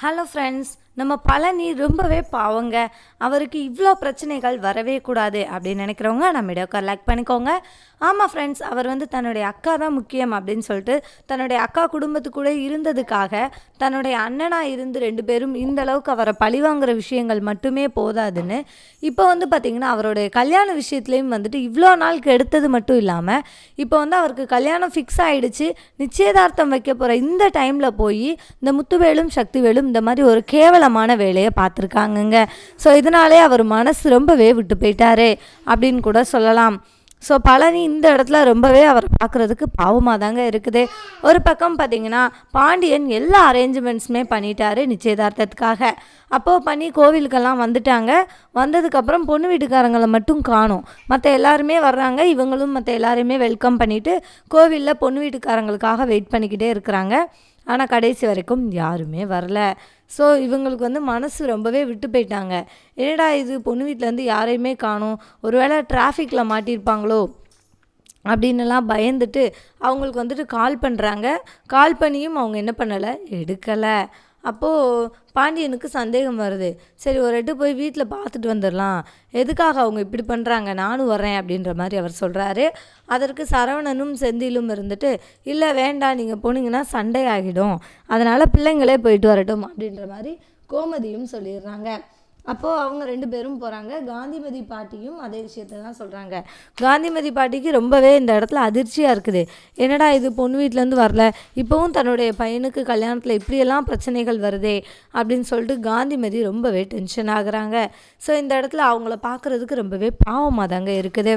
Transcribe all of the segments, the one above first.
Hello friends நம்ம பழனி ரொம்பவே பாவங்க. அவருக்கு இவ்வளோ பிரச்சனைகள் வரவே கூடாது அப்படின்னு நினைக்கிறவங்க நம்ம வீடியோக்கு லைக் பண்ணிக்கோங்க. ஆமாம் ஃப்ரெண்ட்ஸ் அவர் வந்து தன்னுடைய அக்கா தான் முக்கியம் அப்படின்னு சொல்லிட்டு தன்னுடைய அக்கா குடும்பத்து கூட இருந்ததுக்காக தன்னுடைய அண்ணனாக இருந்து ரெண்டு பேரும் இந்த அளவுக்கு அவரை பழிவாங்குற விஷயங்கள் மட்டுமே போதாதுன்னு இப்போ வந்து பார்த்திங்கன்னா அவருடைய கல்யாண விஷயத்துலேயும் வந்துட்டு இவ்வளோ நாள் கெடுத்தது மட்டும் இல்லாமல் இப்போ வந்து அவருக்கு கல்யாணம் ஃபிக்ஸ் ஆகிடுச்சு நிச்சயதார்த்தம் வைக்க போகிற இந்த டைமில் போய் இந்த முத்துவேலும் சக்திவேலும் இந்த மாதிரி ஒரு கேவலமான வேலையை பார்த்துருக்காங்கங்க. ஸோ இதனாலே அவர் மனசு ரொம்பவே விட்டு போயிட்டாரு அப்படின்னு கூட சொல்லலாம். ஸோ பழனி இந்த இடத்துல ரொம்பவே அவரை பார்க்குறதுக்கு பாவமாக தாங்க இருக்குது. ஒரு பக்கம் பார்த்தீங்கன்னா பாண்டியன் எல்லா அரேஞ்ச்மெண்ட்ஸுமே பண்ணிட்டாரு நிச்சயதார்த்தத்துக்காக. அப்போது பண்ணி கோவிலுக்கெல்லாம் வந்துட்டாங்க. வந்ததுக்கப்புறம் பொண்ணு வீட்டுக்காரங்களை மட்டும் காணும். மற்ற எல்லாருமே வர்றாங்க. இவங்களும் மற்ற எல்லாரையுமே வெல்கம் பண்ணிவிட்டு கோவிலில் பொண்ணு வீட்டுக்காரங்களுக்காக வெயிட் பண்ணிக்கிட்டே இருக்கிறாங்க. ஆனால் கடைசி வரைக்கும் யாருமே வரல. ஸோ இவங்களுக்கு வந்து மனசு ரொம்பவே விட்டு போயிட்டாங்க. என்னடா இது? பொண்ணு வீட்டிலேருந்து யாரையுமே காணும். ஒருவேளை டிராஃபிக்கில் மாட்டியிருப்பாங்களோ? அப்படின்னுலாம் பயந்துட்டு அவங்களுக்கு வந்துட்டு கால் பண்ணுறாங்க கால் பண்ணியும் அவங்க என்ன பண்ணலை? எடுக்கலை. அப்போது பாண்டியனுக்கு சந்தேகம் வருது. சரி ஒரு எட்டு போய் வீட்டில் பார்த்துட்டு வந்துடலாம் எதுக்காக அவங்க இப்படி பண்ணுறாங்க நானும் வரேன் அப்படின்ற மாதிரி அவர் சொல்கிறாரு அதற்கு சரவணனும் செந்திலும் இருந்துட்டு இல்லை வேண்டாம். நீங்கள் போனீங்கன்னா சண்டை ஆகிடும். அதனால் பிள்ளைங்களே போயிட்டு வரட்டும். அப்படின்ற மாதிரி கோமதியும் சொல்லிடுறாங்க. அப்போது அவங்க ரெண்டு பேரும் போகிறாங்க காந்திமதி பாட்டியும் அதே விஷயத்த தான் சொல்கிறாங்க காந்திமதி பாட்டிக்கு ரொம்பவே இந்த இடத்துல அதிர்ச்சியாக இருக்குது. என்னடா இது பொண்ணு வீட்டிலேருந்து வரல. இப்போவும் தன்னுடைய பையனுக்கு கல்யாணத்தில் இப்படியெல்லாம் பிரச்சனைகள் வருதே அப்படின்னு சொல்லிட்டு காந்திமதி ரொம்பவே டென்ஷன் ஆகுறாங்க. ஸோ இந்த இடத்துல அவங்கள பார்க்குறதுக்கு ரொம்பவே பாவமாக தாங்க இருக்குது.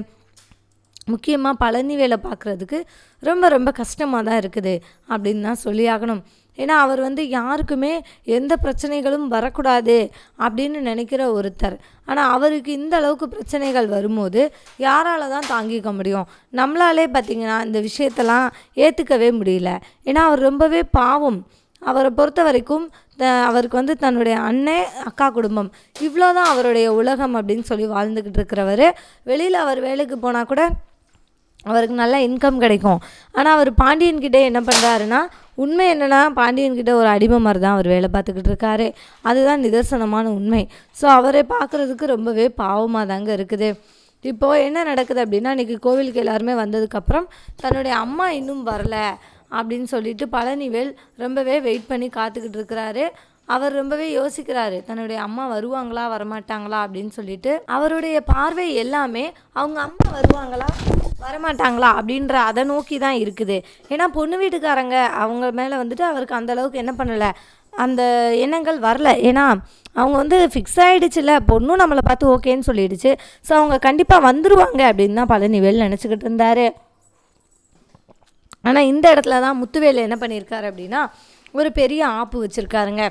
முக்கியமாக பழனி வேலை பார்க்குறதுக்கு ரொம்ப ரொம்ப கஷ்டமாக தான் இருக்குது அப்படின்னு தான் சொல்லி ஆகணும். ஏன்னா அவர் வந்து யாருக்குமே எந்த பிரச்சனைகளும் வரக்கூடாது அப்படின்னு நினைக்கிற ஒருத்தர். ஆனால் அவருக்கு இந்த அளவுக்கு பிரச்சனைகள் வரும்போது யாரால தான் தாங்கிக்க முடியும்? நம்மளாலே பார்த்திங்கன்னா இந்த விஷயத்தெல்லாம் ஏற்றுக்கவே முடியல. ஏன்னா அவர் ரொம்பவே பாவம். அவரை பொறுத்த வரைக்கும் த அவருக்கு வந்து தன்னுடைய அண்ணன் அக்கா குடும்பம். இவ்வளோ தான் அவருடைய உலகம் அப்படின்னு சொல்லி வாழ்ந்துக்கிட்டு இருக்கிறவர். வெளியில் அவர் வேலைக்கு போனால் கூட அவருக்கு நல்ல இன்கம் கிடைக்கும். ஆனால் அவர் பாண்டியன்கிட்டே என்ன பண்ணுறாருன்னா உண்மை என்னென்னா பாண்டியன்கிட்ட ஒரு அடிமை மாதிரி தான் அவர் வேலை பார்த்துக்கிட்டு இருக்காரு. அதுதான் நிதர்சனமான உண்மை. ஸோ அவரை பார்க்குறதுக்கு ரொம்பவே பாவமாக தாங்க இருக்குது. இப்போது என்ன நடக்குது அப்படின்னா இன்றைக்கி கோவிலுக்கு எல்லாருமே வந்ததுக்கப்புறம் தன்னுடைய அம்மா இன்னும் வரல அப்படின்னு சொல்லிட்டு பழனிவேல் ரொம்பவே வெயிட் பண்ணி காத்துக்கிட்டு இருக்கிறாரு. அவர் ரொம்பவே யோசிக்கிறாரு. தன்னுடைய அம்மா வருவாங்களா வரமாட்டாங்களா அப்படின்னு சொல்லிட்டு அவருடைய பார்வை எல்லாமே அவங்க அம்மா வருவாங்களா வரமாட்டாங்களா அப்படின்ற அதை நோக்கி தான் இருக்குது. ஏன்னா பொண்ணு வீட்டுக்காரங்க அவங்க மேலே வந்துட்டு அவருக்கு அந்த அளவுக்கு என்ன பண்ணலை அந்த எண்ணங்கள் வரல. ஏன்னா அவங்க வந்து ஃபிக்ஸ் ஆகிடுச்சுல பொண்ணும் நம்மளை பார்த்து ஓகேன்னு சொல்லிடுச்சு. ஸோ அவங்க கண்டிப்பாக வந்துருவாங்க அப்படின்னு தான் பழனிவேல் நினச்சிக்கிட்டு இருந்தார். ஆனால் இந்த இடத்துல தான் முத்துவேல் என்ன பண்ணியிருக்காரு அப்படின்னா ஒரு பெரிய ஆப்பு வச்சுருக்காருங்க.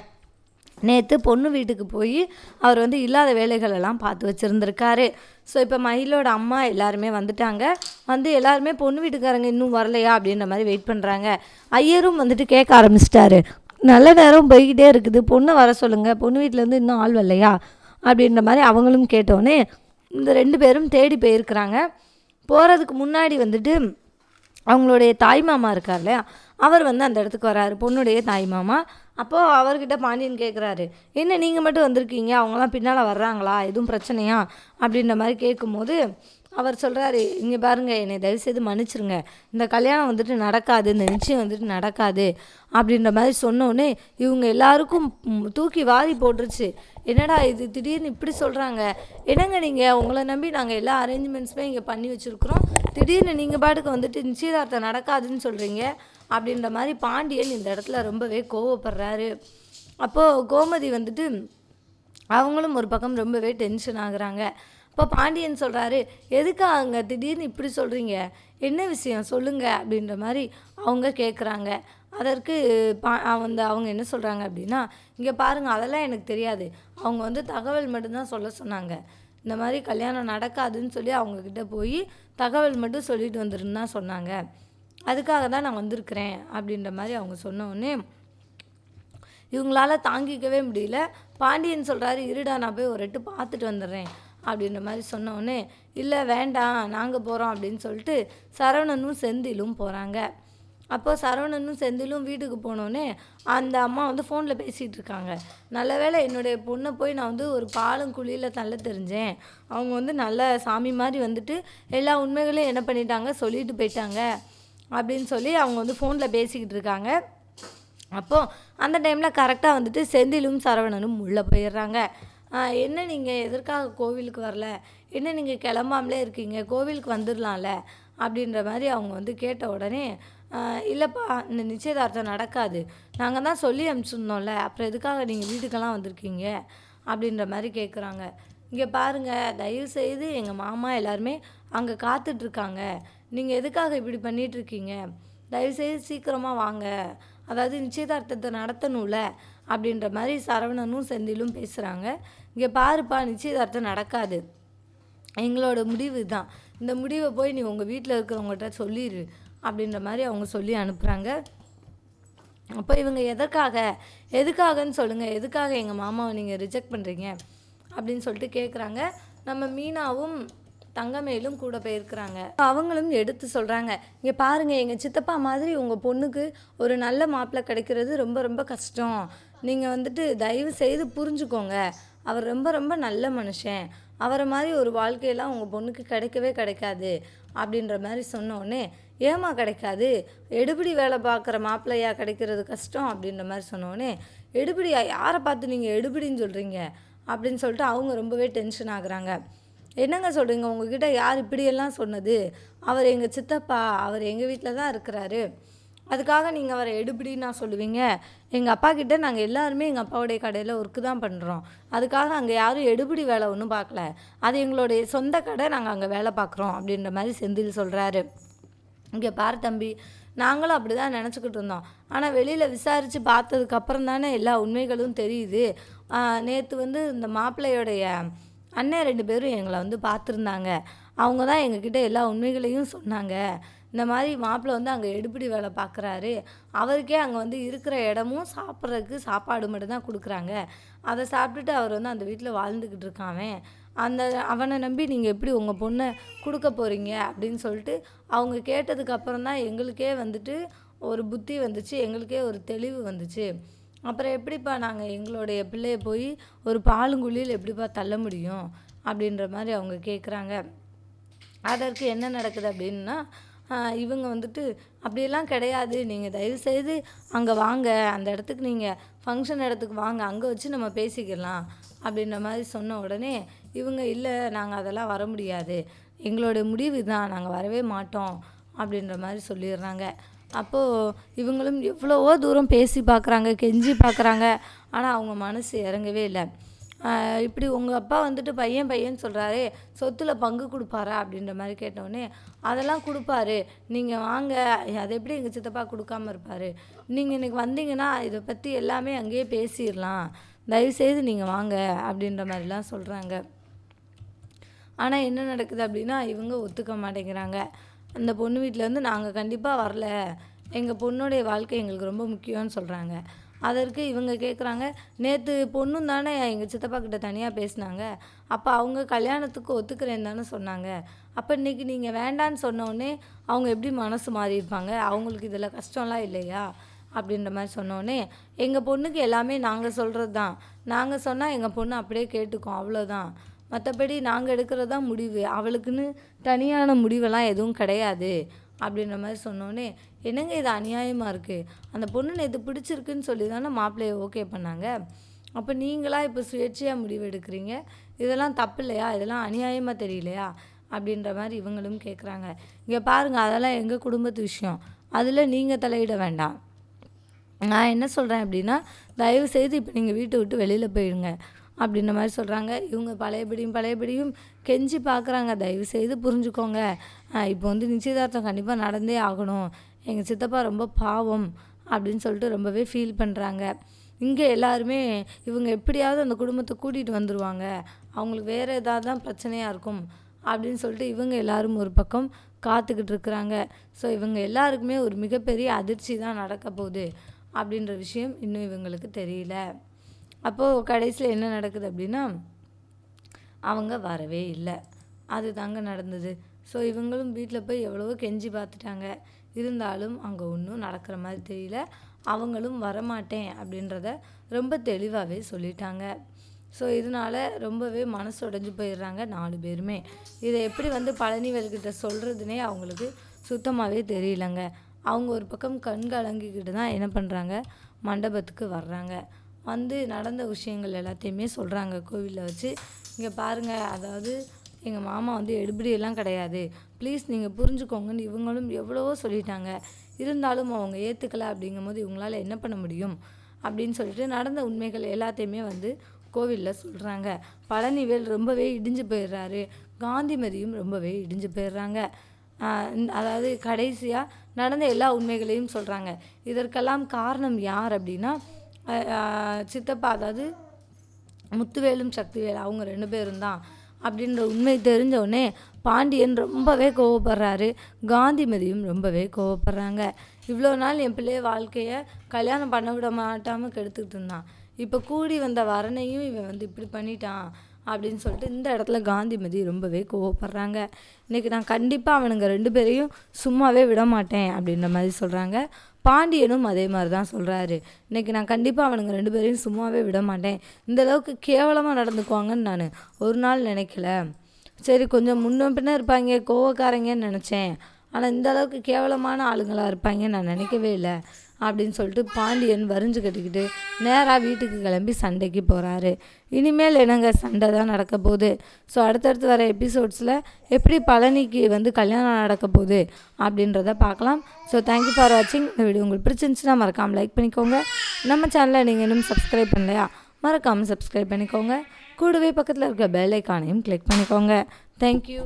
நேற்று பொண்ணு வீட்டுக்கு போய் அவர் வந்து இல்லாத வேலைகள் எல்லாம் பார்த்து வச்சுருந்துருக்காரு. ஸோ இப்போ மயிலோட அம்மா எல்லாருமே வந்துட்டாங்க. வந்து எல்லாருமே பொண்ணு வீட்டுக்காரங்க இன்னும் வரலையா அப்படின்ற மாதிரி வெயிட் பண்ணுறாங்க ஐயரும் வந்துட்டு கேட்க ஆரம்பிச்சிட்டாரு. நல்ல நேரம் போய்கிட்டே இருக்குது. பொண்ணை வர சொல்லுங்கள் பொண்ணு வீட்டிலேருந்து இன்னும் ஆள் வரலையா? அப்படின்ற மாதிரி அவங்களும் கேட்டோன்னே இந்த ரெண்டு பேரும் தேடி போயிருக்கிறாங்க. போகிறதுக்கு முன்னாடி வந்துட்டு அவங்களுடைய தாய் மாமா இருக்கார் இல்லையா? அவர் வந்து அந்த இடத்துக்கு வராரு பொண்ணுடைய தாய் மாமா. அப்போது அவர்கிட்ட பாண்டியன் கேட்குறாரு என்ன நீங்கள் மட்டும் வந்திருக்கீங்க? அவங்களாம் பின்னால் வர்றாங்களா? எதுவும் பிரச்சனையா? அப்படின்ற மாதிரி கேட்கும்போது அவர் சொல்கிறாரு இங்கே பாருங்கள் என்னை தயவுசெய்து மன்னிச்சிருங்க. இந்த கல்யாணம் வந்துட்டு நடக்காது இந்த நிச்சயம் வந்துட்டு நடக்காது. அப்படின்ற மாதிரி சொன்னோன்னே இவங்க எல்லாருக்கும் தூக்கி வாரி போட்டுருச்சு. என்னடா இது? திடீர்னு இப்படி சொல்கிறாங்க என்னங்க நீங்கள் உங்களை நம்பி நாங்கள் எல்லா அரேஞ்ச்மெண்ட்ஸுமே இங்கே பண்ணி வச்சுருக்குறோம். திடீர்னு நீங்கள் பாட்டுக்கு வந்துட்டு நிச்சயதார்த்தம் நடக்காதுன்னு சொல்கிறீங்க அப்படின்ற மாதிரி பாண்டியன் இந்த இடத்துல ரொம்பவே கோவப்படுறாரு. அப்போது கோமதி வந்துட்டு அவங்களும் ஒரு பக்கம் ரொம்பவே டென்ஷன் ஆகுறாங்க. இப்போ பாண்டியன் சொல்கிறாரு எதுக்கு அங்கே திடீர்னு இப்படி சொல்கிறீங்க என்ன விஷயம்? சொல்லுங்கள் அப்படின்ற மாதிரி அவங்க கேட்குறாங்க அதற்கு பா வந்து அவங்க என்ன சொல்கிறாங்க அப்படின்னா இங்கே பாருங்கள் அதெல்லாம் எனக்கு தெரியாது. அவங்க வந்து தகவல் மட்டும்தான் சொல்ல சொன்னாங்க. இந்த மாதிரி கல்யாணம் நடக்காதுன்னு சொல்லி அவங்கக்கிட்ட போய் தகவல் மட்டும் சொல்லிட்டு வந்துருன்னு தான் சொன்னாங்க. அதுக்காக தான் நான் வந்திருக்கிறேன் அப்படின்ற மாதிரி அவங்க சொன்னோடனே இவங்களால் இவங்களால தாங்கிக்கவே முடியல. பாண்டியன் சொல்கிறாரு இருடா நான் போய் ஒரு எட்டு பார்த்துட்டு வந்துடுறேன் அப்படின்ற மாதிரி சொன்னோடனே இல்லை வேண்டாம் நாங்கள் போகிறோம் அப்படின்னு சொல்லிட்டு சரவணனும் செந்திலும் போகிறாங்க அப்போது சரவணனும் செந்திலும் வீட்டுக்கு போனோடனே அந்த அம்மா வந்து ஃபோனில் பேசிகிட்டு இருக்காங்க. நல்ல வேளை என்னுடைய பொண்ணை போய் நான் வந்து ஒரு பாலும் குழியில் தள்ள தெரிஞ்சேன். அவங்க வந்து நல்ல சாமி மாதிரி வந்துட்டு எல்லா உண்மைகளையும் என்ன பண்ணிட்டாங்க சொல்லிட்டு போயிட்டாங்க. அப்படின்னு சொல்லி அவங்க வந்து ஃபோனில் பேசிக்கிட்டு இருக்காங்க. அப்போது அந்த டைமில் கரெக்டாக வந்துட்டு செந்திலும் சரவணனும் உள்ளே போயிடுறாங்க. என்ன நீங்கள் எதற்காக கோவிலுக்கு வரல? என்ன நீங்கள் கிளம்பாமலே இருக்கீங்க? கோவிலுக்கு வந்துடலாம்ல? அப்படின்ற மாதிரி அவங்க வந்து கேட்ட உடனே இல்லைப்பா இந்த நிச்சயதார்த்தம் நடக்காது. நாங்கள் தான் சொல்லி அனுப்பிச்சிருந்தோம்ல அப்புறம் எதுக்காக நீங்கள் வீட்டுக்கெல்லாம் வந்திருக்கீங்க? அப்படின்ற மாதிரி கேட்குறாங்க இங்கே பாருங்கள் தயவு செய்து எங்கள் மாமா எல்லாருமே அங்கே காத்துட்ருக்காங்க நீங்கள் எதுக்காக இப்படி பண்ணிட்டு இருக்கீங்க தயவுசெய்து சீக்கிரமாக வாங்க. அதாவது நிச்சயதார்த்தத்தை நடத்தணும்ல? அப்படின்ற மாதிரி சரவணனும் செந்திலும் பேசுகிறாங்க இங்கே பாருப்பா நிச்சயதார்த்தம் நடக்காது. எங்களோட முடிவு தான் இந்த முடிவை போய் நீ உங்கள் வீட்டில் இருக்கிறவங்கள்ட்ட சொல்லிடு அப்படின்ற மாதிரி அவங்க சொல்லி அனுப்புகிறாங்க அப்போ இவங்க எதற்காக எதுக்காகன்னு சொல்லுங்கள் எதுக்காக எங்கள் மாமாவை நீங்கள் ரிஜெக்ட் பண்ணுறீங்க அப்படின்னு சொல்லிட்டு கேட்குறாங்க நம்ம மீனாவும் தங்கமேலும் கூட போயிருக்கிறாங்க. அவங்களும் எடுத்து சொல்கிறாங்க இங்கே பாருங்கள் எங்கள் சித்தப்பா மாதிரி உங்கள் பொண்ணுக்கு ஒரு நல்ல மாப்பிள்ளை கிடைக்கிறது ரொம்ப ரொம்ப கஷ்டம். நீங்கள் வந்துட்டு தயவு செய்து புரிஞ்சுக்கோங்க. அவர் ரொம்ப ரொம்ப நல்ல மனுஷன். அவரை மாதிரி ஒரு வாழ்க்கையெல்லாம் உங்கள் பொண்ணுக்கு கிடைக்கவே கிடைக்காது. அப்படின்ற மாதிரி சொன்னோடனே ஏமா கிடைக்காது? எடுபிடி வேலை பார்க்குற மாப்பிள்ளையா கிடைக்கிறது கஷ்டம் அப்படின்ற மாதிரி சொன்னோடனே எடுபடியா யாரை பார்த்து நீங்கள் எடுபிடின்னு சொல்கிறீங்க அப்படின்னு சொல்லிட்டு அவங்க ரொம்பவே டென்ஷன் ஆகுறாங்க. என்னங்க சொல்கிறீங்க உங்ககிட்ட யார் இப்படியெல்லாம் சொன்னது? அவர் எங்கள் சித்தப்பா அவர் எங்கள் வீட்டில் தான் இருக்கிறாரு. அதுக்காக நீங்கள் அவரை எடுபிடின்னு நான் சொல்லுவீங்க. எங்கள் அப்பா கிட்ட நாங்கள் எல்லாருமே எங்கள் அப்பாவுடைய கடையில் ஒர்க்கு தான் பண்ணுறோம் அதுக்காக அங்கே யாரும் எடுபிடி வேலை ஒன்றும் பார்க்கல. அது எங்களுடைய சொந்த கடை நாங்கள் அங்கே வேலை பார்க்குறோம் அப்படின்ற மாதிரி செந்தில் சொல்கிறாரு இங்கே பார் தம்பி நாங்களும் அப்படி தான் நினச்சிக்கிட்டு இருந்தோம். ஆனால் வெளியில் விசாரித்து பார்த்ததுக்கப்புறம் தானே எல்லா உண்மைகளும் தெரியுது. நேற்று வந்து இந்த மாப்பிள்ளையோடைய அண்ணன் ரெண்டு பேரும் எங்களை வந்து பார்த்துருந்தாங்க. அவங்க தான் எங்ககிட்ட எல்லா உண்மைகளையும் சொன்னாங்க. இந்த மாதிரி மாப்பிள்ளை வந்து அங்கே எடுப்பிடி வேலை பார்க்குறாரு. அவருக்கே அங்கே வந்து இருக்கிற இடமும் சாப்பிட்றதுக்கு சாப்பாடு மட்டும்தான் கொடுக்குறாங்க. அதை சாப்பிட்டுட்டு அவர் வந்து அந்த வீட்டில் வாழ்ந்துக்கிட்டு இருக்கான் அந்த அவனை நம்பி நீங்கள் எப்படி உங்கள் பொண்ணை கொடுக்க போகிறீங்க அப்படின்னு சொல்லிட்டு அவங்க கேட்டதுக்கப்புறம் தான் எங்களுக்கே வந்துட்டு ஒரு புத்தி வந்துச்சு. எங்களுக்கே ஒரு தெளிவு வந்துச்சு. அப்புறம் எப்படிப்பா நாங்கள் எங்களுடைய பிள்ளைய போய் ஒரு பாலுங்குழியில் எப்படிப்பா தள்ள முடியும் அப்படின்ற மாதிரி அவங்க கேட்குறாங்க அதற்கு என்ன நடக்குது அப்படின்னா இவங்க வந்துட்டு அப்படியெல்லாம் கிடையாது. நீங்கள் தயவுசெய்து அங்கே வாங்க. அந்த இடத்துக்கு நீங்கள் ஃபங்க்ஷன் இடத்துக்கு வாங்க. அங்கே வச்சு நம்ம பேசிக்கலாம். அப்படின்ற மாதிரி சொன்ன உடனே இவங்க இல்லை நாங்கள் அதெல்லாம் வர முடியாது. எங்களோட முடிவு தான் நாங்கள் வரவே மாட்டோம். அப்படின்ற மாதிரி சொல்லிடுறாங்க. அப்போது இவங்களும் எவ்வளவோ தூரம் பேசி பார்க்குறாங்க கெஞ்சி பார்க்குறாங்க. ஆனால் அவங்க மனசு இறங்கவே இல்லை. இப்படி உங்கள் அப்பா வந்துட்டு பையன் பையன் சொல்கிறாரே சொத்தில் பங்கு கொடுப்பாரா? அப்படின்ற மாதிரி கேட்டோடனே அதெல்லாம் கொடுப்பாரு. நீங்கள் வாங்க. அதை எப்படி எங்கள் சித்தப்பா கொடுக்காம இருப்பார்? நீங்கள் இன்றைக்கி வந்தீங்கன்னா இதை பற்றி எல்லாமே அங்கேயே பேசிடலாம். தயவுசெய்து நீங்கள் வாங்க. அப்படின்ற மாதிரிலாம் சொல்கிறாங்க ஆனால் என்ன நடக்குது அப்படின்னா இவங்க ஒத்துக்க மாட்டேங்கிறாங்க. அந்த பொண்ணு வீட்டிலேருந்து நாங்கள் கண்டிப்பாக வரல. எங்கள் பொண்ணுடைய வாழ்க்கை எங்களுக்கு ரொம்ப முக்கியம்னு சொல்கிறாங்க அதற்கு இவங்க கேட்குறாங்க நேற்று பொண்ணும் தானே எங்கள் சித்தப்பா கிட்ட தனியாக பேசினாங்க. அப்போ அவங்க கல்யாணத்துக்கு ஒத்துக்கிறேன்னு தானே சொன்னாங்க. அப்போ இன்னைக்கு நீங்கள் வேண்டான்னு சொன்னோடனே அவங்க எப்படி மனசு மாறி இருப்பாங்க? அவங்களுக்கு இதில் கஷ்டம்லாம் இல்லையா? அப்படின்ற மாதிரி சொன்னோடனே எங்கள் பொண்ணுக்கு எல்லாமே நாங்கள் சொல்கிறது தான் நாங்கள் சொன்னால் எங்கள் பொண்ணு அப்படியே கேட்டுக்கும். அவ்வளோதான் மற்றபடி நாங்கள் எடுக்கிறது தான் முடிவு. அவளுக்குன்னு தனியான முடிவெல்லாம் எதுவும் கிடையாது அப்படின்ற மாதிரி சொன்னோடனே என்னங்க இது அநியாயமாக இருக்குது அந்த பொண்ணு நேற்று பிடிச்சிருக்குன்னு சொல்லி தானே மாப்பிள்ளையை ஓகே பண்ணாங்க. அப்போ நீங்களா இப்போ சுயேட்சையாக முடிவு எடுக்கிறீங்க? இதெல்லாம் தப்பு இல்லையா இதெல்லாம் அநியாயமாக தெரியலையா? அப்படின்ற மாதிரி இவங்களும் கேட்குறாங்க இங்கே பாருங்கள் அதெல்லாம் எங்கள் குடும்பத்து விஷயம். அதில் நீங்கள் தலையிட வேண்டாம். நான் என்ன சொல்கிறேன் அப்படின்னா தயவு செய்து இப்போ நீங்கள் வீட்டை விட்டு வெளியில் போயிடுங்க அப்படின்ற மாதிரி சொல்கிறாங்க இவங்க பழையபடியும் பழையபடியும் கெஞ்சி பார்க்குறாங்க தயவு செய்து புரிஞ்சுக்கோங்க. இப்போ வந்து நிச்சயதார்த்தம் கண்டிப்பாக நடந்தே ஆகணும். எங்கள் சித்தப்பா ரொம்ப பாவம் அப்படின்னு சொல்லிட்டு ரொம்பவே ஃபீல் பண்ணுறாங்க இங்கே எல்லாருமே இவங்க எப்படியாவது அந்த குடும்பத்தை கூட்டிகிட்டு வந்துடுவாங்க அவங்களுக்கு வேறு ஏதாவது தான் பிரச்சனையாக இருக்கும் அப்படின்னு சொல்லிட்டு இவங்க எல்லாரும் ஒரு பக்கம் காத்துக்கிட்டு இருக்கிறாங்க. ஸோ இவங்க எல்லாருக்குமே ஒரு மிகப்பெரிய அதிர்ச்சி தான் நடக்க போகுது அப்படின்ற விஷயம் இன்னும் இவங்களுக்கு தெரியல. அப்போது கடைசியில் என்ன நடக்குது அப்படின்னா அவங்க வரவே இல்லை. அது தாங்க நடந்தது. ஸோ இவங்களும் வீட்டில் போய் எவ்வளவோ கெஞ்சி பார்த்துட்டாங்க. இருந்தாலும் அங்கே ஒன்றும் நடக்கிற மாதிரி தெரியல. அவங்களும் வரமாட்டேன் அப்படின்றத ரொம்ப தெளிவாகவே சொல்லிட்டாங்க. ஸோ இதனால ரொம்பவே மனசு உடைஞ்சு போயிடுறாங்க நாலு பேருமே. இதை எப்படி வந்து பழனிவேல்கிட்ட சொல்கிறதுனே அவங்களுக்கு சுத்தமாகவே தெரியலங்க. அவங்க ஒரு பக்கம் கண் கலங்கிக்கிட்டு தான் என்ன பண்ணுறாங்க மண்டபத்துக்கு வர்றாங்க. வந்து நடந்த விஷயங்கள் எல்லாத்தையுமே சொல்கிறாங்க கோவிலில் வச்சு. இங்கே பாருங்கள் அதாவது எங்கள் மாமா வந்து எடுபடியெல்லாம் கிடையாது. ப்ளீஸ் நீங்கள் புரிஞ்சுக்கோங்கன்னு இவங்களும் எவ்வளவோ சொல்லிட்டாங்க. இருந்தாலும் அவங்க ஏற்றுக்கல அப்படிங்கும்போது இவங்களால் என்ன பண்ண முடியும் அப்படின்னு சொல்லிட்டு நடந்த உண்மைகள் எல்லாத்தையுமே வந்து கோவிலில் சொல்கிறாங்க பழனிவேல் ரொம்பவே இடிஞ்சு போயிடுறாரு. காந்திமதியும் ரொம்பவே இடிஞ்சு போயிடுறாங்க. அதாவது கடைசியாக நடந்த எல்லா உண்மைகளையும் சொல்கிறாங்க இதற்கெல்லாம் காரணம் யார் அப்படின்னா சித்தப்பா அதாவது முத்துவேலும் சக்திவேல் அவங்க ரெண்டு பேரும் தான் அப்படின்ற உண்மை தெரிஞ்ச உடனே பாண்டியன் ரொம்பவே கோவப்படுறாரு. காந்திமதியும் ரொம்பவே கோவப்படுறாங்க. இவ்வளோ நாள் என் பிள்ளைய வாழ்க்கையை கல்யாணம் பண்ண விட மாட்டாமல் கெடுத்துக்கிட்டு இருந்தான். இப்போ கூடி வந்த வரனையும் இவன் வந்து இப்படி பண்ணிட்டான் அப்படின்னு சொல்லிட்டு இந்த இடத்துல காந்திமதி ரொம்பவே கோவப்படுறாங்க. இன்னைக்கு நான் கண்டிப்பாக அவனுங்க ரெண்டு பேரையும் சும்மாவே விட மாட்டேன் அப்படின்ற மாதிரி சொல்கிறாங்க பாண்டியனும் அதே மாதிரி தான் சொல்கிறாரு இன்னைக்கு நான் கண்டிப்பாக அவனுங்க ரெண்டு பேரையும் சும்மாவே விட மாட்டேன். இந்த அளவுக்கு கேவலமாக நடந்துக்குவாங்கன்னு நான் ஒரு நாள் நினைக்கல. சரி கொஞ்சம் முன்ன பின்ன இருப்பாங்க கோவக்காரங்கன்னு நினச்சேன். ஆனால் இந்த அளவுக்கு கேவலமான ஆளுங்களாக இருப்பாங்கன்னு நான் நினைக்கவே இல்லை. அப்படின்னு சொல்லிட்டு பாண்டியன் வரிஞ்சு கட்டிக்கிட்டு நேராக வீட்டுக்கு கிளம்பி சண்டைக்கு போகிறாரு இனிமேல் என்னங்க சண்டை தான் நடக்க போகுது? ஸோ அடுத்தடுத்து வர எபிசோட்ஸில் எப்படி பழனிக்கு வந்து கல்யாணம் நடக்க போகுது அப்படின்றத பார்க்கலாம். ஸோ தேங்க்யூ ஃபார் வாட்சிங் இந்த வீடியோ உங்களுக்கு பிடிச்சிருந்துச்சுன்னா மறக்காமல் லைக் பண்ணிக்கோங்க. நம்ம சேனலை நீங்கள் இன்னும் சப்ஸ்கிரைப் பண்ணலையா? மறக்காமல் சப்ஸ்கிரைப் பண்ணிக்கோங்க. கூடவே பக்கத்தில் இருக்க பெல் ஐக்கானையும் கிளிக் பண்ணிக்கோங்க. தேங்க்யூ